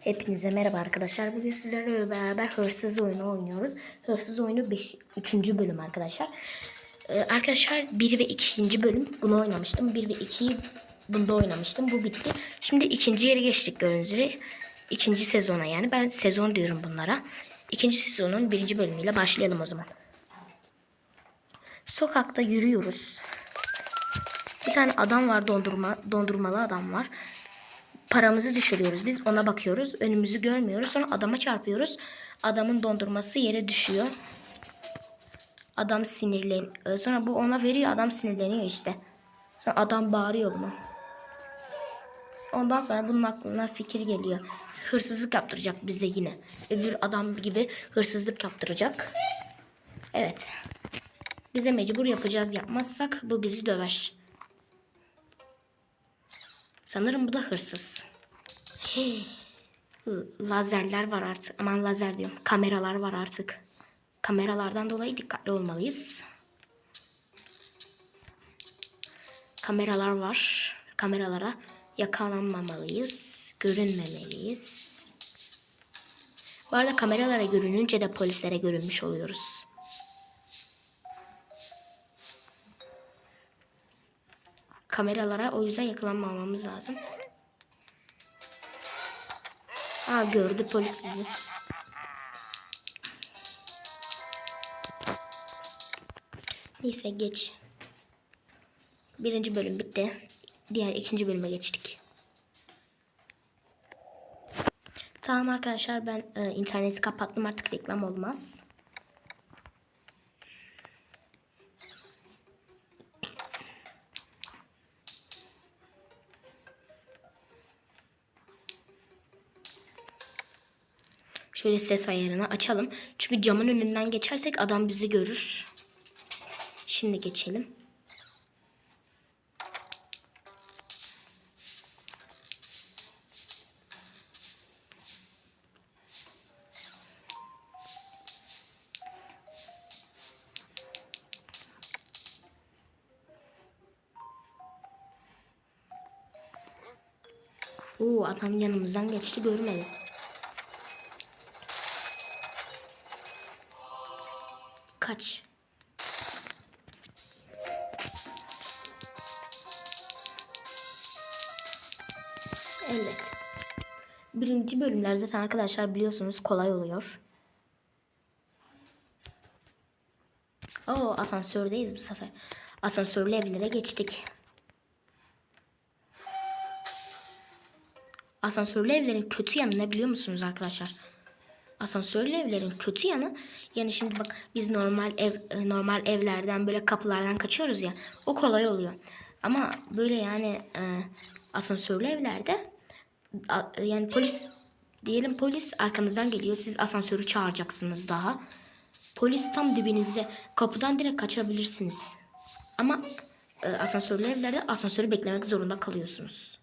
Hepinize merhaba arkadaşlar. Bugün sizlerle beraber hırsız oyunu oynuyoruz. Hırsız oyunu 5. 3. bölüm arkadaşlar. Ee, arkadaşlar 1 ve 2. bölüm bunu oynamıştım. 1 ve 2'yi bunda oynamıştım. Bu bitti. Şimdi ikinci yere geçtik gördüğünüz üzere. İkinci sezona yani. Ben sezon diyorum bunlara. İkinci sezonun birinci bölümüyle başlayalım o zaman. Sokakta yürüyoruz. Bir tane adam var dondurma dondurmalı adam var paramızı düşürüyoruz. Biz ona bakıyoruz. Önümüzü görmüyoruz. Sonra adama çarpıyoruz. Adamın dondurması yere düşüyor. Adam sinirlen. Ee, Sonra bu ona veriyor. Adam sinirleniyor işte. Sonra adam bağırıyor buna. Ondan sonra bunun aklına fikir geliyor. Hırsızlık yaptıracak bize yine. Öbür adam gibi hırsızlık yaptıracak. Evet. Bize mecbur yapacağız. Yapmazsak bu bizi döver. Sanırım bu da hırsız. Hey. Lazerler var artık. Aman lazer diyorum. Kameralar var artık. Kameralardan dolayı dikkatli olmalıyız. Kameralar var. Kameralara yakalanmamalıyız. Görünmemeliyiz. Bu arada kameralara görününce de polislere görünmüş oluyoruz. Kameralara o yüzden yakalanmamamız lazım. Aa gördü polis bizi. Neyse geç. Birinci bölüm bitti. Diğer ikinci bölüme geçtik. Tamam arkadaşlar ben e, interneti kapattım artık reklam olmaz. Şöyle ses ayarını açalım. Çünkü camın önünden geçersek adam bizi görür. Şimdi geçelim. Oo adam yanımızdan geçti görmedi. Kaç. Evet. Birinci bölümler zaten arkadaşlar biliyorsunuz kolay oluyor. Oo asansördeyiz bu sefer. Asansörlü evlere geçtik. Asansörlü evlerin kötü yanı ne biliyor musunuz arkadaşlar? Asansörlü evlerin kötü yanı yani şimdi bak biz normal ev e, normal evlerden böyle kapılardan kaçıyoruz ya o kolay oluyor. Ama böyle yani e, asansörlü evlerde a- yani polis diyelim polis arkanızdan geliyor siz asansörü çağıracaksınız daha. Polis tam dibinizde kapıdan direkt kaçabilirsiniz. Ama e, asansörlü evlerde asansörü beklemek zorunda kalıyorsunuz.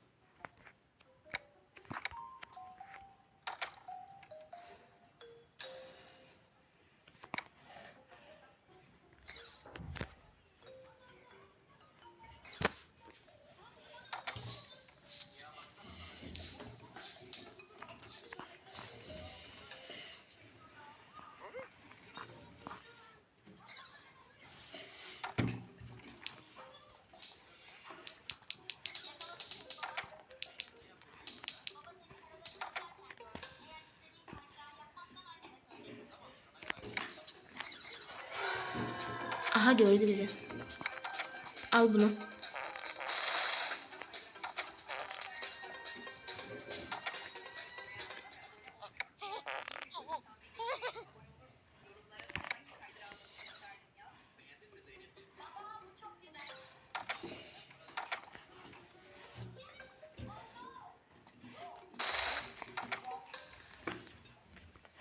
Aha gördü bizi. Al bunu.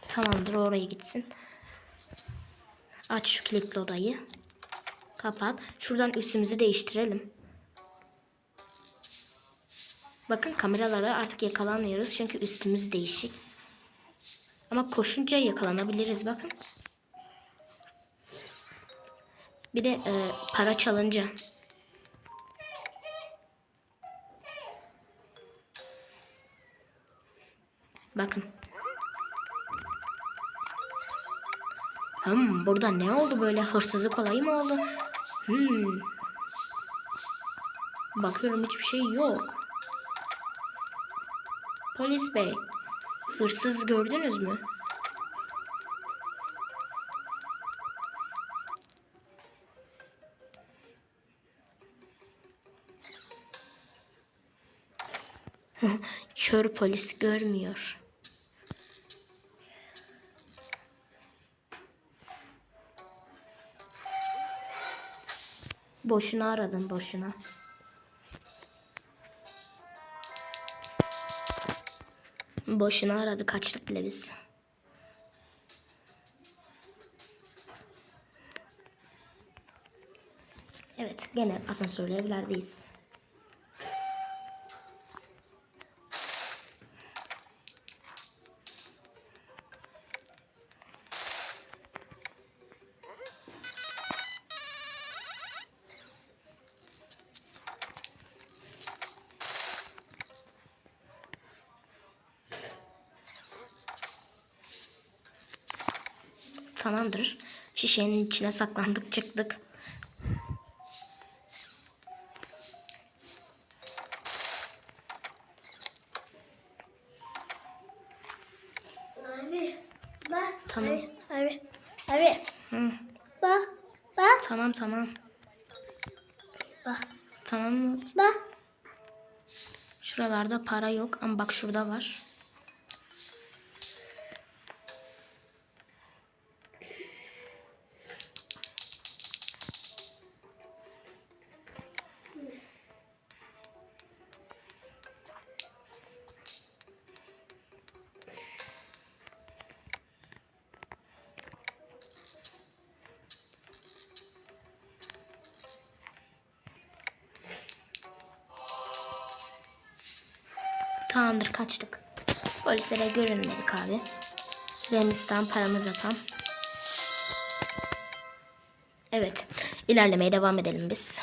Tamamdır oraya gitsin. Aç şu kilitli odayı. Kapat. Şuradan üstümüzü değiştirelim. Bakın kameralara artık yakalanmıyoruz çünkü üstümüz değişik. Ama koşunca yakalanabiliriz bakın. Bir de e, para çalınca. Bakın. Hmm, burada ne oldu böyle hırsızlık olayı mı oldu? Hmm. Bakıyorum hiçbir şey yok. Polis bey, hırsız gördünüz mü? Kör polis görmüyor. Boşuna aradım boşuna. Boşuna aradı kaçtık bile biz. Evet gene asansörlü evlerdeyiz. Tamamdır. Şişenin içine saklandık çıktık. Abi. Bak. Tamam. Abi. Abi. Abi. Hı, Bak. Bak. tamam tamam. Bak. Tamam mı? Bak. Şuralarda para yok ama bak şurada var. Tamamdır kaçtık. Polislere görünmedik abi. Süremizden paramıza tam. Evet. ilerlemeye devam edelim biz.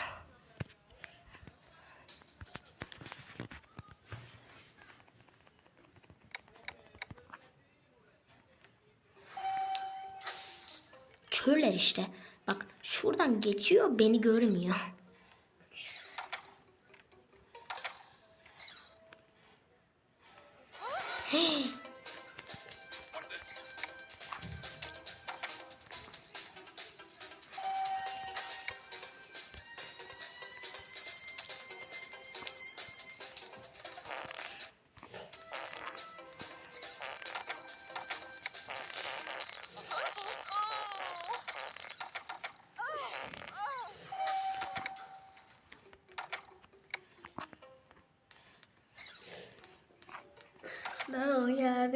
Körler işte. Bak şuradan geçiyor beni görmüyor. Ne oluyor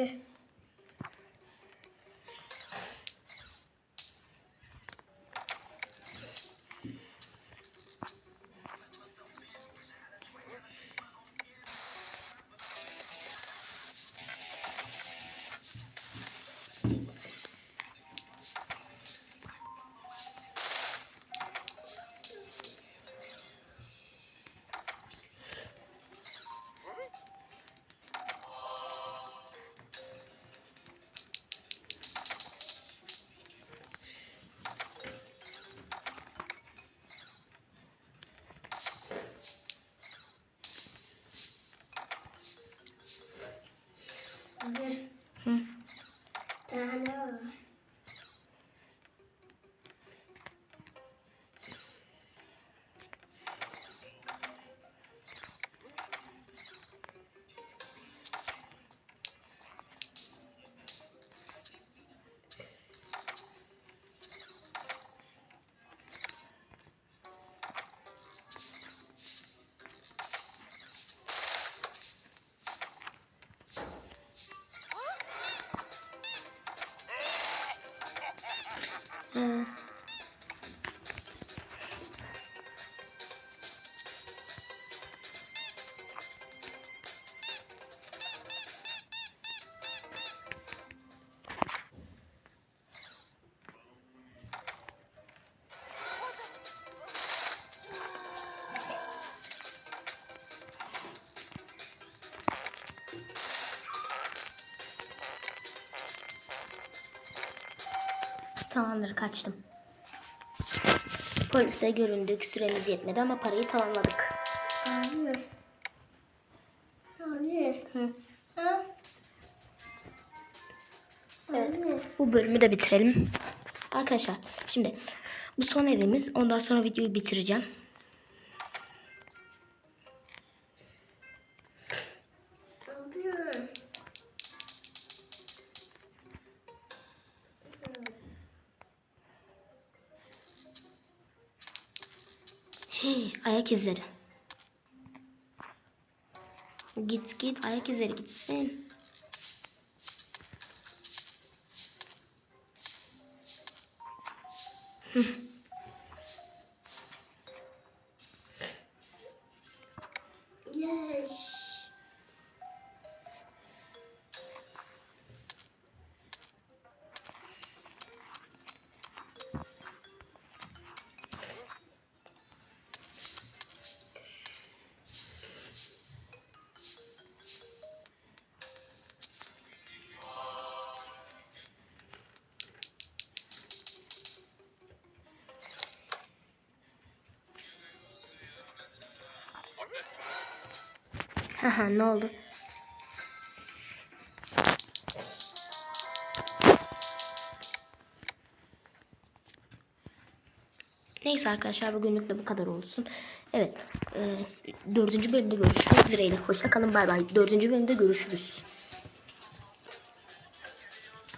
Ee, Tamamdır kaçtım. Polise göründük. Süremiz yetmedi ama parayı tamamladık. Abi. Abi. Hı. Ha? Evet. Abi. Bu bölümü de bitirelim. Arkadaşlar şimdi bu son evimiz. Ondan sonra videoyu bitireceğim. Ayak izleri. Git git ayak izleri gitsin. Haha ne oldu? Neyse arkadaşlar bugünlük de bu kadar olsun. Evet. E, dördüncü bölümde görüşmek üzere. Hoşça kalın bay bay. Dördüncü bölümde görüşürüz.